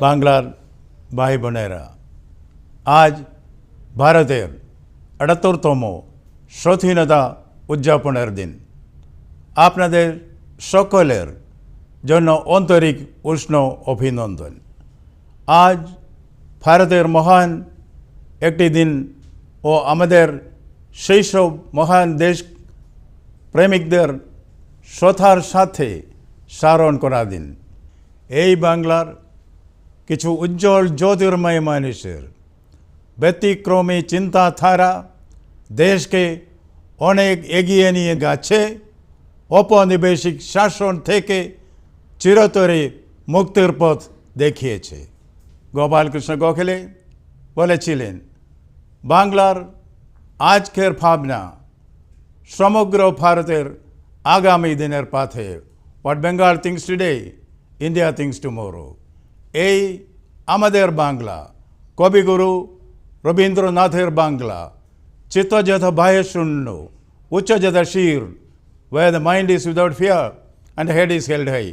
বাংলার ভাই বোনেরা, আজ ভারতের আটাত্তরতম স্বাধীনতা উদযাপনের দিন। আপনাদের সকলের জন্য আন্তরিক উষ্ণ অভিনন্দন। আজ ভারতের মহান একটি দিন ও আমাদের সেই সব মহান দেশ প্রেমিকদের শ্রদ্ধার সাথে স্মরণ করা দিন। এই বাংলার কিছু উজ্জ্বল জ্যোতির্ময় মানুষের ব্যতিক্রমী চিন্তাধারা দেশকে অনেক এগিয়ে নিয়ে গেছে। ঔপনিবেশিক শাসন থেকে চিরতরে মুক্তির পথ দেখিয়েছে। গোপালকৃষ্ণ গোখলে বলেছিলেন, বাংলার আজকের ভাবনা সমগ্র ভারতের আগামী দিনের পাথে what Bengal things today India things tomorrow এই আমাদের বাংলা, কবিগুরু রবীন্দ্রনাথের বাংলা চিত্তযথ বাহ্য শূন্য উচ্চযথ শির where the mind is without fear and head is held high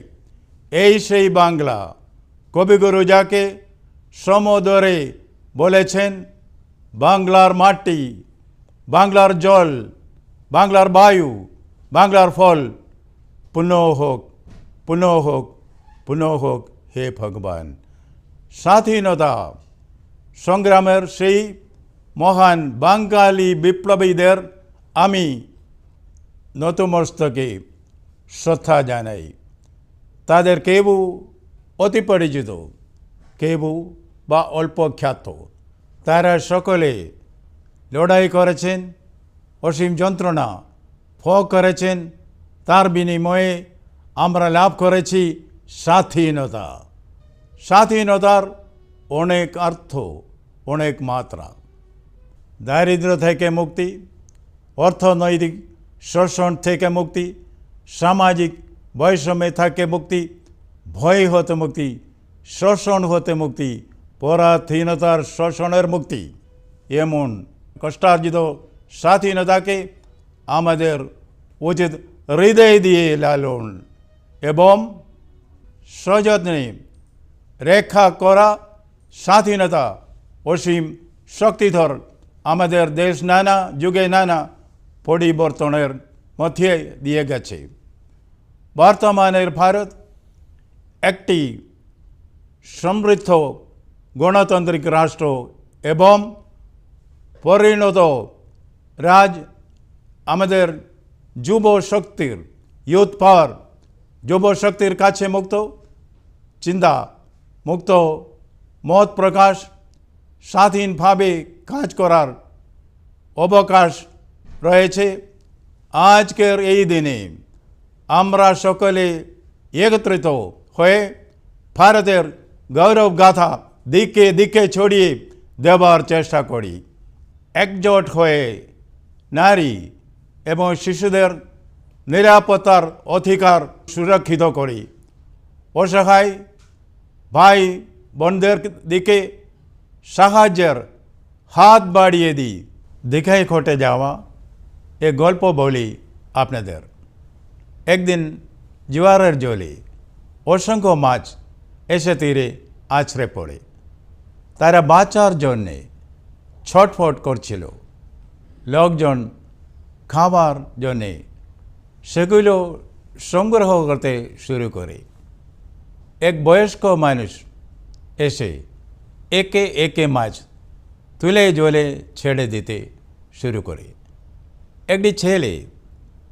এই সেই বাংলা, কবিগুরু যাকে সমদরে বলেছেন, বাংলার মাটি, বাংলার জল বাংলার বায়ু, বাংলার ফল, পুনঃ হোক পুনঃ হোক পুনঃ হোক, হে ভগবান। স্বাধীনতা, সংগ্রামের সেই মহান বাঙালি বিপ্লবীদের আমি নতমস্তকে শ্রদ্ধা জানাই। তাদের কেউ অতি পরিচিত, কেউ বা অল্প খ্যাত। তারা সকলে লড়াই করেছেন অসীম যন্ত্রণা। ভোগ করেছেন, তার বিনিময়ে আমরা লাভ করেছি স্বাধীনতা। স্বাধীনতার অনেক অর্থ, অনেক মাত্রা। দারিদ্র থেকে মুক্তি, অর্থনৈতিক শোষণ থেকে মুক্তি, সামাজিক বৈষম্য থেকে মুক্তি, ভয় হতে মুক্তি, শোষণ হতে মুক্তি, পরাধীনতার শোষণের মুক্তি। এমন কষ্টার্জিত স্বাধীনতাকে আমাদের উচিত হৃদয় দিয়ে লালন এবং সযত্নে রেখা করা স্বাধীনতা অসীম শক্তিধর আমাদের দেশ নানা যুগে নানা পরিবর্তনের মধ্যে দিয়ে গেছে বর্তমানের ভারত একটি সমৃদ্ধ গণতান্ত্রিক রাষ্ট্র এবং পরিণত রাজ আমাদের যুব শক্তির ইউথ পাওয়ার যুব শক্তির কাছে মুক্ত, চিন্তা মুক্ত, মত প্রকাশ, স্বাধীনভাবে কাজ করার অবকাশ রয়েছে। আজকের এই দিনে আমরা সকলে একত্রিত হয়ে ভারতের গৌরব গাথা দিকে দিকে ছড়িয়ে দেবার চেষ্টা করি। একজোট হয়ে নারী এবং শিশুদের নিরাপত্তার অধিকার সুরক্ষিত করি। অসহায় ভাই বোনদের দিকে সাহায্যের হাত বাড়িয়ে দিই। দীঘায় ঘটে যাওয়া এ গল্প বলি আপনাদের। একদিন জোয়ারের জলে অসংখ্য মাছ এসে তীরে আছড়ে পড়ে। তারা বাঁচার জন্যে ছটফট করছিল। লোকজন খাবার জন্যে সেগুলো সংগ্রহ করতে শুরু করে। এক বয়স্ক মানুষ এসে একে একে মাছ তুলে জলে ছেড়ে দিতে শুরু করে। একটি ছেলে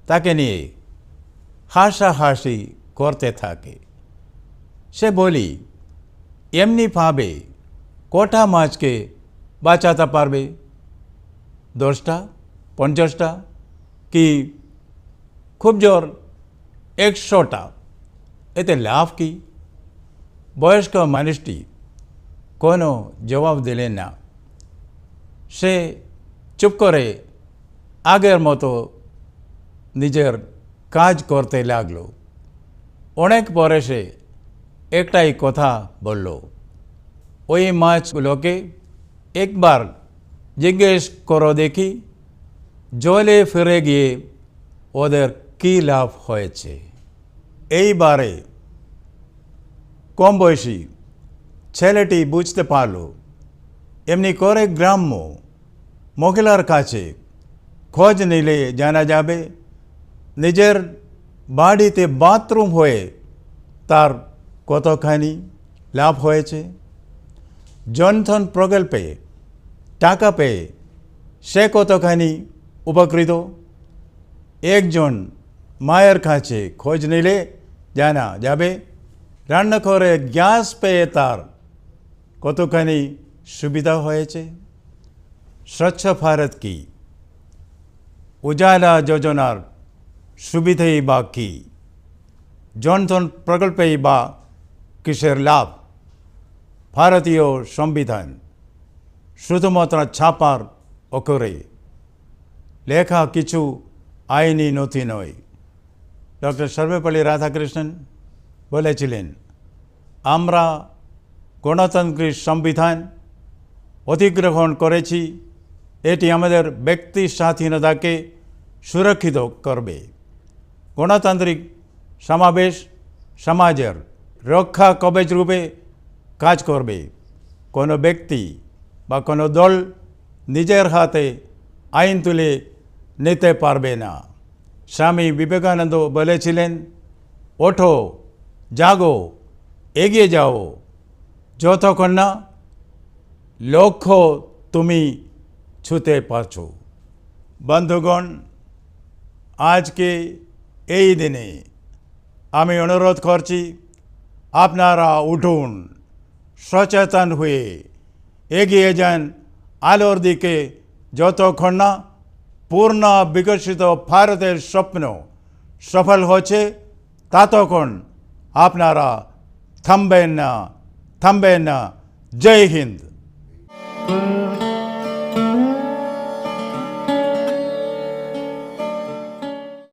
তাকে নিয়ে হাসাহাসি করতে থাকে। সে বলি, এমনিভাবে কটা মাছকে বাঁচাতে পারবে? দশটা, পঞ্চাশটা কি খুব জোর একশোটা। এতে লাভ কি? বয়স্ক মানুষটি কোনো জবাব দিলেন না। সে চুপ করে আগের মতো নিজের কাজ করতে লাগল। অনেক পরে সে একটাই কথা বলল, ওই মাছগুলোকে একবার জিজ্ঞেস করো দেখি জলে ফিরে গিয়ে ওদের কী লাভ হয়েছে এইবারে কম বয়সী ছেলেটি বুঝতে পারল এমনি করে গ্রাম্য মহিলার কাছে খোঁজ নিলে জানা যাবে নিজের বাড়িতে বাথরুম হয়ে তার কতখানি লাভ হয়েছে জনথন প্রকল্পে টাকা পেয়ে সে কতখানি উপকৃত? একজন মায়ের কাছে খোঁজ নিলে জানা যাবে, রান্নাঘরে গ্যাস পেয়ে তার কতখানি সুবিধা হয়েছে। স্বচ্ছ ভারত কি? উজালা যোজনার সুবিধেই বা কী? জনধন প্রকল্পেই বা কিসের লাভ? ভারতীয় সংবিধান। শুধুমাত্র ছাপার অক্ষরে লেখা কিছু আইনি নথি নয় ডক্টর সর্বপল্লী রাধাকৃষ্ণন বলেছিলেন আমরা গণতান্ত্রিক সংবিধান অধিগ্রহণ করেছি এটি আমাদের ব্যক্তি স্বাধীনতাকে সুরক্ষিত করবে গণতান্ত্রিক সমাবেশ সমাজের রক্ষা কবচ রূপে কাজ করবে কোনো ব্যক্তি বা কোনো দল নিজের হাতে আইন তুলে নিতে পারবে না। স্বামী বিবেকানন্দ বলেছিলেন, ওঠো, জাগো, এগিয়ে যাও। যতক্ষণ না লক্ষ্য তুমি ছুতে পারছ। বন্ধুগণ, আজকে এই দিনে আমি অনুরোধ করছি, আপনারা উঠুন, সচেতন হয়ে এগিয়ে যান আলোর দিকে। যতক্ষণ না পূর্ণ বিকশিত ভারতের স্বপ্ন সফল হচ্ছে ততক্ষণ আপনারা থামবেন না থামবেন না। জয় হিন্দ।